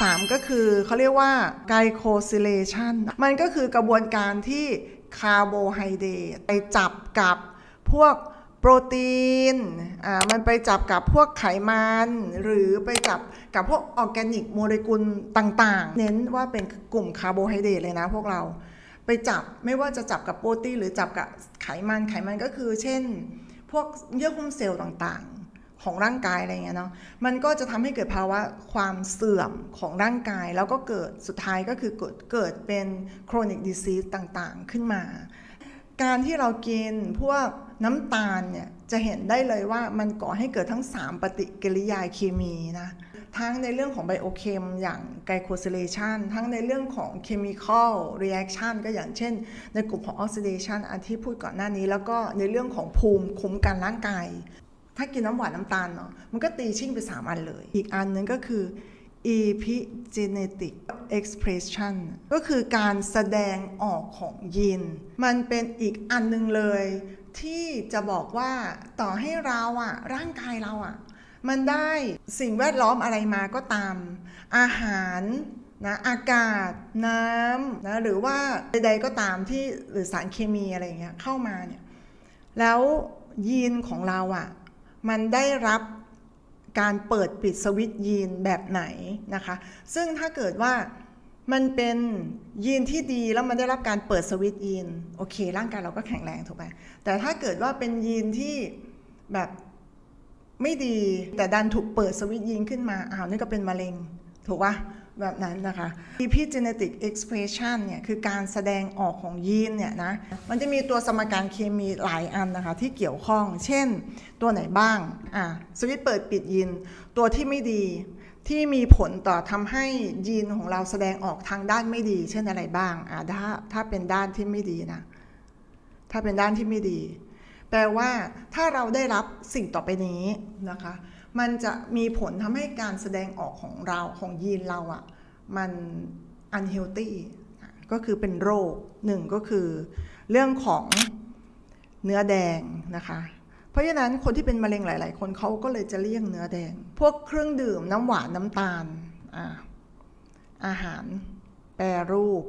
3 ก็คือเขาเรียกว่าไกลโคซิเลชันมันก็คือกระบวนการที่คาร์โบไฮเดรตไปจับกับพวกโปรตีน อ่า มันไปจับกับพวกไขมัน หรือไปจับกับพวกออร์แกนิกโมเลกุลต่างๆ เน้นว่าเป็นกลุ่มคาร์โบไฮเดรตเลยนะพวกเรา ไปจับไม่ว่าจะจับกับโปรตีนหรือจับกับไขมัน ไขมันก็คือ เช่น พวกเยื่อหุ้มเซลล์ต่างๆ ของร่างกายอะไรเงี้ยเนาะ มันก็จะทำให้เกิดภาวะความเสื่อมของร่างกาย แล้วก็เกิดสุดท้ายก็คือเกิดเกิดเป็น chronic disease ต่างๆ ขึ้นมา การที่เรากินพวกน้ำตาลเนี่ยจะเห็นได้เลยว่ามันก่อให้เกิดทั้ง 3 ปฏิกิริยาเคมีนะทั้งในเรื่องของไบโอเคมอย่างไกลโคซิเลชันทั้งในเรื่องของเคมีคอลเรีแอคชันก็อย่างเช่น ในกลุ่มของออกซิเดชันอันที่พูดก่อนหน้านี้ แล้วก็ในเรื่องของภูมิคุ้มกันร่างกาย ถ้ากินน้ำหวานน้ำตาลเนาะมันก็ตีชิ่งไป 3 อันเลย อีกอันหนึงก็คือ epigenetic expression ก็คือการแสดงออกของยีน มันเป็นอีกอันหนึงเลย ที่จะบอกว่าต่อให้เราอะร่างกายเราอะมันได้สิ่งแวดล้อมอะไรมาก็ตาม อาหารนะอากาศน้ำนะหรือว่าใดๆก็ตามที่หรือสารเคมีอะไรอย่างเงี้ยเข้ามาเนี่ยแล้วยีนของเราอะ่ะ มันได้รับการเปิดปิดสวิตช์ยีนแบบไหนนะคะ ซึ่งถ้าเกิดว่ามันเป็นยีนที่ดีแล้วมันได้รับการเปิดสวิตช์ยีนโอเค ร่างกายเราก็แข็งแรงถูกไหมแต่ถ้าเกิดว่าเป็นยีนที่แบบไม่ดีแต่ดันถูกเปิดสวิตช์ยีนขึ้นมาอ้าวนี่ก็เป็นมะเร็งถูกปะ แบบนั้นนะคะ epigenetic expression เนี่ยคือการแสดงออกของยีนเนี่ยนะ มันจะมีตัวสมการเคมีหลายอันนะคะที่เกี่ยวข้อง เช่น ตัวไหนบ้าง อะสวิตช์เปิดปิดยีน ตัวที่ไม่ดีที่มีผลต่อทำให้ยีนของเราแสดงออกทางด้านไม่ดี เช่นอะไรบ้าง อะถ้าถ้าเป็นด้านที่ไม่ดีนะ ถ้าเป็นด้านที่ไม่ดี แปลว่าถ้าเราได้รับสิ่งต่อไปนี้นะคะ มันจะมีผลทำให้การแสดงออกของเราของยีนเราอะ่ะมัน unhealthy ก็คือเป็นโรคหนึ่งก็คือเรื่องของเนื้อแดงนะคะ เพราะฉะนั้นคนที่เป็นมะเร็งหลาย ๆ คนเขาก็เลยจะเลี่ยงเนื้อแดง พวกเครื่องดื่มน้ำหวานน้ำตาลออาหารแปรรูป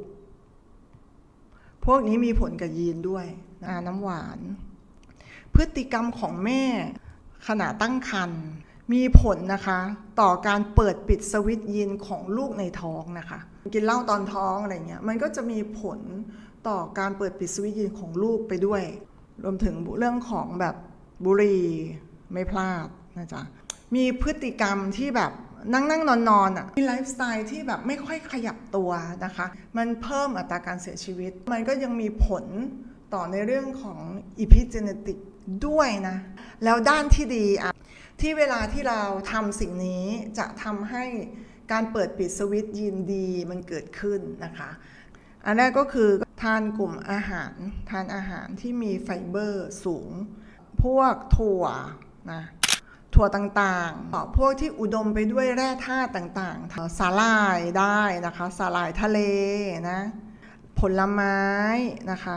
พวกนี้มีผลกับยีนด้วยน้ำหวาน พฤติกรรมของแม่ขณะตั้งครรภ์ มีผลนะคะต่อการเปิดปิดสวิตช์ยีนของลูกในท้องนะคะ กินเหล้าตอนท้องอะไรเงี้ยมันก็จะมีผลต่อการเปิดปิดสวิตช์ยีนของลูกไปด้วย รวมถึงเรื่องของแบบบุหรี่ไม่พลาดนะจ๊ะมีพฤติกรรมที่แบบนั่งนั่งนอนนอนอะมีไลฟ์สไตล์ที่แบบไม่ค่อยขยับตัวนะคะ มันเพิ่มอัตราการเสียชีวิต มันก็ยังมีผลต่อในเรื่องของ epigenetic ด้วยนะ แล้วด้านที่ดีอะที่เวลาที่เราทำสิ่งนี้จะทำให้การเปิดปิดสวิตช์ยีนดีมันเกิดขึ้นนะคะ อันแรกก็คือทานกลุ่มอาหารทานอาหารที่มีไฟเบอร์สูง พวกถั่วนะถั่วต่างๆ พวกที่อุดมไปด้วยแร่ธาตุต่างๆ สาหร่ายได้นะคะ สาหร่ายทะเลนะ ผลไม้นะคะ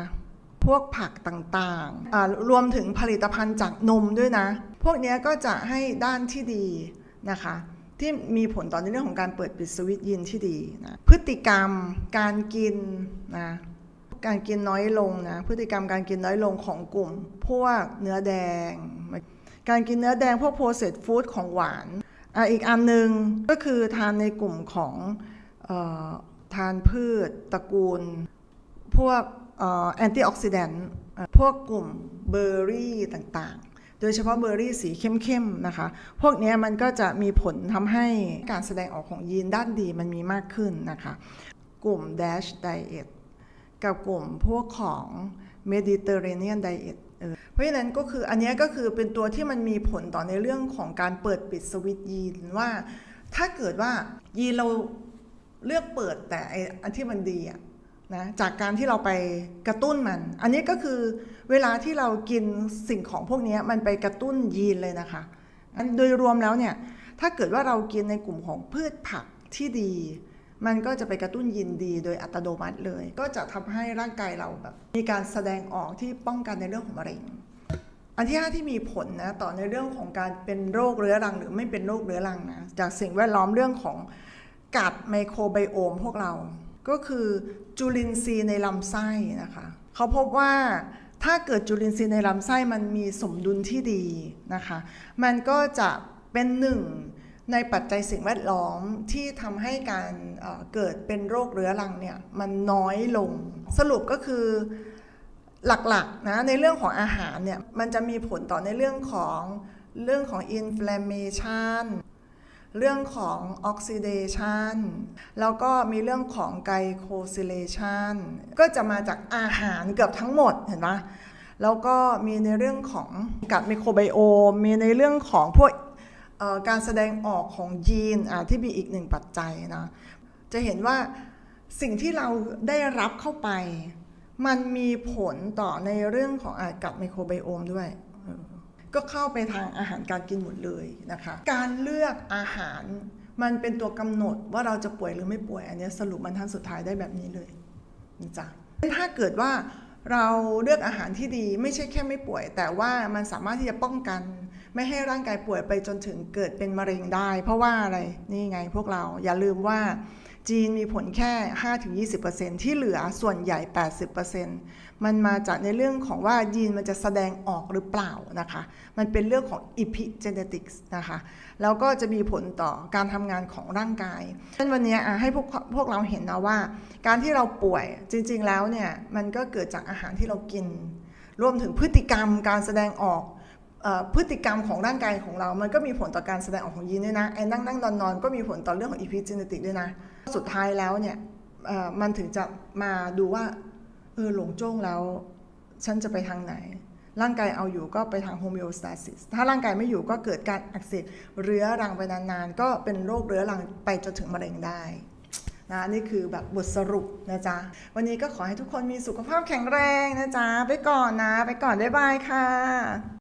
พวกผักต่างๆ รวมถึงผลิตภัณฑ์จากนมด้วยนะ พวกนี้ก็จะให้ด้านที่ดีนะคะ ที่มีผลต่อในเรื่องของการเปิดปิดสวิตช์ยีนที่ดีนะพฤติกรรมการกินนะการกินน้อยลงนะพฤติกรรมการกินน้อยลงของกลุ่ม พวกเนื้อแดง การกินเนื้อแดงพวกโปรเซสฟู้ดของหวานออีกอันหนึ่งก็คือทานในกลุ่มของออทานพืชตระกูล พวกแอนตี้ออกซิแดนต์พวกกลุ่มเบอร์รี่ต่างๆ โดยเฉพาะเบอร์รี่สีเข้มๆนะคะ พวกนี้มันก็จะมีผลทำให้การแสดงออกของยีนด้านดีมันมีมากขึ้นนะคะ กลุ่ม Dash Diet กับกลุ่มพวกของ Mediterranean Diet เออเพราะฉะนั้นก็คืออันนี้ก็คือเป็นตัวที่มันมีผลต่อในเรื่องของการเปิดปิดสวิตช์ยีนว่า ถ้าเกิดว่ายีนเราเลือกเปิดแต่ไออันที่มันดีอะ นะจากการที่เราไปกระตุ้นมัน อันนี้ก็คือเวลาที่เรากินสิ่งของพวกนี้มันไปกระตุ้นยีนเลยนะคะอันโดยรวมแล้วเนี่ยถ้าเกิดว่าเรากินในกลุ่มของพืชผักที่ดี มันก็จะไปกระตุ้นยีนดี โดยอัตโนมัติเลย ก็จะทำให้ร่างกายเราแบบมีการแสดงออกที่ป้องกันในเรื่องของมะเร็ง อันที่ห้าที่มีผลนะต่อในเรื่องของการเป็นโรคเรื้อรังหรือไม่เป็นโรคเรื้อรังนะจากสิ่งแวดล้อมเรื่องของกัดไมโครไบโอมพวกเรา ก็คือจุลินทรีย์ในลำไส้นะคะเขาพบว่าถ้าเกิดจุลินทรีย์ในลำไส้มันมีสมดุลที่ดีนะคะ มันก็จะเป็นหนึ่งในปัจจัยสิ่งแวดล้อมที่ทำให้การเอ่อเกิดเป็นโรคเรื้อรังเนี่ยมันน้อยลง สรุปก็คือหลักๆนะในเรื่องของอาหารเนี่ยมันจะมีผลต่อในเรื่องของเรื่องของ inflammation เรื่องของ oxidation แล้วก็มีเรื่องของ glycosylation ก็จะมาจากอาหารเกือบทั้งหมดเห็นไหมแล้วก็มีในเรื่องของกัดไมโครไบโอม มีในเรื่องของพวกการแสดงออกของยีนที่มีอีกหนึ่งปัจจัยนะ จะเห็นว่าสิ่งที่เราได้รับเข้าไป มันมีผลต่อในเรื่องของอากับไมโครไบโอมด้วย ก็เข้าไปทางอาหารการกินหมดเลยนะคะ การเลือกอาหารมันเป็นตัวกำหนดว่าเราจะป่วยหรือไม่ป่วย อันนี้สรุปบรรทัดสุดท้ายได้แบบนี้เลยนะจ๊ะถ้าเกิดว่าเราเลือกอาหารที่ดีไม่ใช่แค่ไม่ป่วย แต่ว่ามันสามารถที่จะป้องกัน ไม่ให้ร่างกายป่วยไปจนถึงเกิดเป็นมะเร็งได้ เพราะว่าอะไรนี่ไงพวกเราอย่าลืมว่า จีนมีผลแค่ 5-20%ที่เหลือส่วนใหญ่ 80%มันมาจากในเรื่องของว่ายีนมันจะแสดงออกหรือเปล่านะคะ มันเป็นเรื่องของ epigenetics นะคะ แล้วก็จะมีผลต่อการทำงานของร่างกายฉะนั้นวันนี้ให้พวกพวกเราเห็นนะว่า การที่เราป่วยจริงๆแล้วเนี่ย มันก็เกิดจากอาหารที่เรากิน รวมถึงพฤติกรรมการแสดงออก พฤติกรรมของร่างกายของเรา มันก็มีผลต่อการแสดงออกของยีนด้วยนะ ไอ้นั่งนั่งนอนนอนก็มีผลต่อเรื่องของ epigenetic ด้วยนะ สุดท้ายแล้วเนี่ยมันถึงจะมาดูว่า เออหลงโจ้งแล้ว ฉันจะไปทางไหน ร่างกายเอาอยู่ก็ไปทาง homeostasis ถ้าร่างกายไม่อยู่ก็เกิดการอักเสบเรื้อรังไปนานๆ ก็เป็นโรคเรื้อรังไปจนถึงมะเร็งได้นะนี่คือแบบบทสรุปนะจ๊ะ วันนี้ก็ขอให้ทุกคนมีสุขภาพแข็งแรงนะจ๊ะ ไปก่อนนะ ไปก่อน บ๊ายบายค่ะ